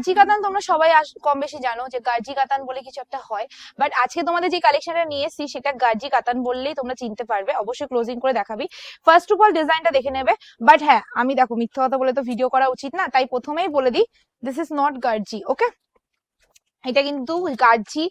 গার্জি কাতান তোমরা সবাই কম বেশি জানো যে গার্জি কাতান বলে কিছু একটা হয় বাট আজকে তোমাদের যে কালেকশনটা নিয়ে এসেছি সেটা গার্জি কাতান বললেই তোমরা চিনতে পারবে, অবশ্যই ক্লোজিং করে দেখাবি। ফার্স্ট অফ অল ডিজাইনটা দেখে নেবে বাট হ্যাঁ আমি দেখো মিথ্যা কথা বলে তো ভিডিও করা উচিত না, তাই প্রথমেই বলে দিই দিস ইজ নট গার্জি ওকে এটা কিন্তু গার্জি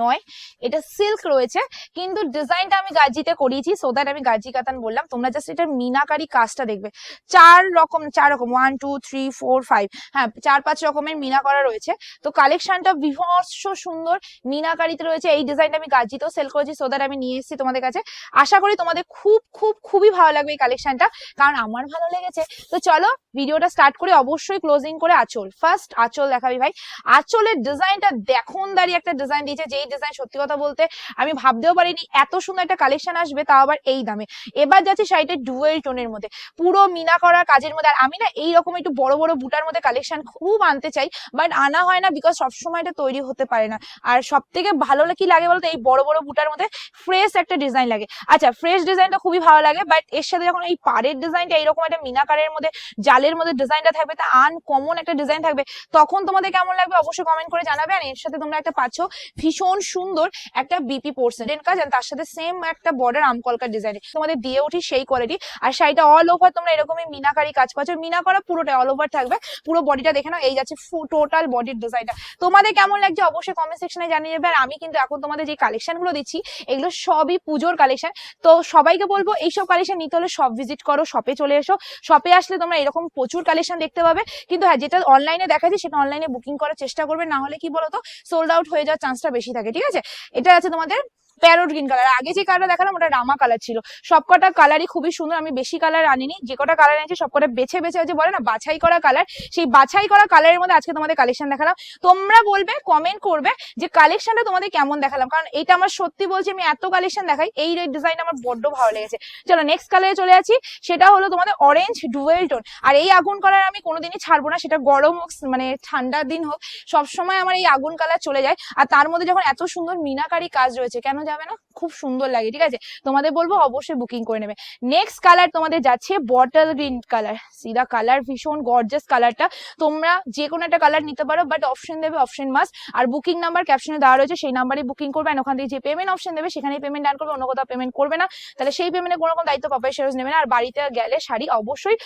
নয়, এটা সিল্ক রয়েছে, কিন্তু ডিজাইনটা আমি গার্জিতে করিয়েছি সো দ্যাট আমি গার্জি কাতান বললাম, তোমরা জাস্ট এটা মিনাকারি কাজটা দেখবে। চার রকম চার রকম one two three four five হ্যাঁ চার, পাঁচ রকমের মিনা করা রয়েছে। তো কালেকশনটা বিভৎস সুন্দর মিনাকারিতে রয়েছে, এই ডিজাইনটা আমি গার্জিতেও সেল করেছি সো দ্যাট আমি নিয়ে এসেছি তোমাদের কাছে। আশা করি তোমাদের খুব খুব, খুবই ভালো লাগবে এই কালেকশনটা কারণ আমার ভালো লেগেছে। তো চলো ভিডিওটা স্টার্ট করে অবশ্যই ক্লোজিং করে আঁচল। ফার্স্ট আঁচল দেখাবি ভাই, আঁচলের ডিজাইনটা দেখুন দাঁড়িয়ে একটা ডিজাইন দিয়েছে যেই ডিজাইন সত্যি কথা বলতে আমি ভাবতেও পারিনি এত সুন্দর একটা কালেকশন আসবে, তাও আবার এই দামে। এবার যাচ্ছে শাড়িটা ডুয়েল টোনের মধ্যে। পুরো মিনা করা কাজের মধ্যে, আর আমি না এইরকম একটু বড় বড় বুটার মধ্যে কালেকশন খুব আনতে চাই বাট আনা হয় না বিকজ সবসময় এটা তৈরি হতে পারে না। আর সব থেকে ভালো কি লাগে বলতো? এই বড় বড় বুটার মধ্যে ফ্রেশ একটা ডিজাইন লাগে। আচ্ছা ফ্রেশ ডিজাইনটা খুবই ভালো লাগে বাট এর সাথে যখন এই পাড়ের ডিজাইনটা এইরকম একটা মিনাকারের মধ্যে জালের মধ্যে ডিজাইনটা থাকবে, তা আনকমন একটা ডিজাইন থাকবে, তখন তোমাদের কেমন লাগবে অবশ্যই কমেন্ট করে জানাবে, আর এর সাথে তোমরা একটা পাচ্ছ ভীষণ সুন্দর একটা বিপি পোর্সেন কাজ তার সাথে সেম একটা বর্ডার আমকলকার ডিজাইন তোমাদের দিয়ে উঠি সেই কোয়ালিটি আর শাড়িটা অল ওভার তোমরা এরকমই মিনাকারি কাজ পাচ্ছ। মিনা করা পুরোটা অল ওভার থাকবে। পুরো বডিটা দেখে নাও, এই যাচ্ছে টোটাল বডির ডিজাইনটা তোমাদের কেমন লাগছে অবশ্যই কমেন্ট সেকশনে জানিয়ে যাবে আর আমি কিন্তু এখন তোমাদের যে কালেকশনগুলো দিচ্ছি, এগুলো সবই পুজোর কালেকশন তো সবাইকে বলব, এইসব কালেকশন নিতে হলে সব ভিজিট করো শপে চলে এসো। শপে আসলে তোমরা এরকম প্রচুর কালেকশন দেখতে পাবে। কিন্তু হ্যাঁ যেটা অনলাইনে দেখাচ্ছি, সেটা অনলাইনে বুকিং করার চেষ্টা করবে। না হলে কি বলতো? সোল্ড আউট হয়ে যাওয়ার চান্সটা বেশি ঠিক আছে? এটা আছে তোমাদের প্যারোট গ্রিন কালার আগে যে কালার দেখালাম, ওটা রামা কালার ছিল। সবকটা কালারই খুবই সুন্দর। আমি বেশি কালার আনিনি। যে কটা কালার এনেছি, সবকটা বেছে বেছে যে বলে না, বাছাই করা কালার সেই বাছাই করা কালারের মধ্যে আজকে তোমাদের কালেকশন দেখালাম। তোমরা বলবে কমেন্ট করবে যে কালেকশনটা তোমাদের কেমন দেখালাম। কারণ এটা আমার সত্যি বলছি, আমি এত কালেকশন দেখাই, এই ডিজাইন আমার বড্ড ভালো লেগেছে। চলো নেক্সট কালারে চলে আছি সেটা হলো তোমাদের অরেঞ্জ ডুয়েল টোন আর এই আগুন কালার আমি কোনোদিনই ছাড়বো না। সেটা গরম হোক মানে ঠান্ডার দিন হোক, সবসময় আমার এই আগুন কালার চলে যায়। আর তার মধ্যে যখন এত সুন্দর মিনাকারি কাজ রয়েছে, কেন যাবে না? খুব সুন্দর লাগে, ঠিক আছে? তোমাদের বলব অবশ্যই বুকিং করে নেবে। নেক্সট কালার তোমাদের যাচ্ছে বটল গ্রিন কালার সিদা কালার ভীষণ গর্জাস কালারটা তোমরা যে কোনো একটা কালার নিতে পারো বাট অপশন দেবে অপশন মাস আর বুকিং নাম্বার ক্যাপশনে দেওয়া রয়েছে, সেই নাম্বারে বুকিং করবে। আর ওখান থেকে যে পেমেন্ট অপশন দেবে, সেখানেই পেমেন্ট ডান করবে, অন্য কোথাও পেমেন্ট করবে না। তাহলে সেই পেমেন্টে কোনো রকম দায়িত্ব পাপাই সেরোজ নেবে না। আর বাড়িতে গেলে শাড়ি অবশ্যই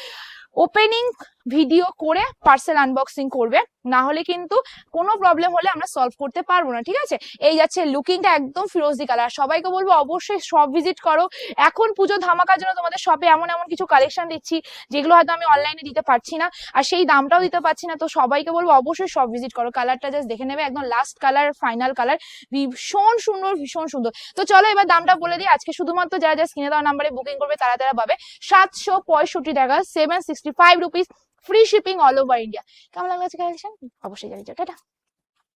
ওপেনিং ভিডিও করে পার্সেল আনবক্সিং করবে না হলে কিন্তু কোনো প্রবলেম হলে আমরা সলভ করতে পারব না, ঠিক আছে? এই যাচ্ছে লুকিংটা একদম ফিরোজি কালার সবাইকে বলব অবশ্যই সব ভিজিট করো। এখন পুজো ধামাকার জন্য তোমাদের শপে এমন এমন কিছু কালেকশন দিচ্ছি, যেগুলো হয়তো আমি অনলাইনে দিতে পারছি না, আর সেই দামটাও দিতে পারছি না, তো সবাইকে বলব অবশ্যই সব ভিজিট করো। কালারটা জাস্ট দেখে নেবে, একদম লাস্ট কালার ফাইনাল কালার ভীষণ সুন্দর ভীষণ সুন্দর। তো চলো এবার দামটা বলে দিই, আজকে শুধুমাত্র যারা যারা স্ক্রিনে দেওয়া নাম্বারে বুকিং করবে, তারা তারা পাবে সাতশো পঁয়ষট্টি টাকা seven sixty five rupees free shipping all over India কেমন লাগল আজকে কালেকশন অবশ্যই জানিয়ে টাটা।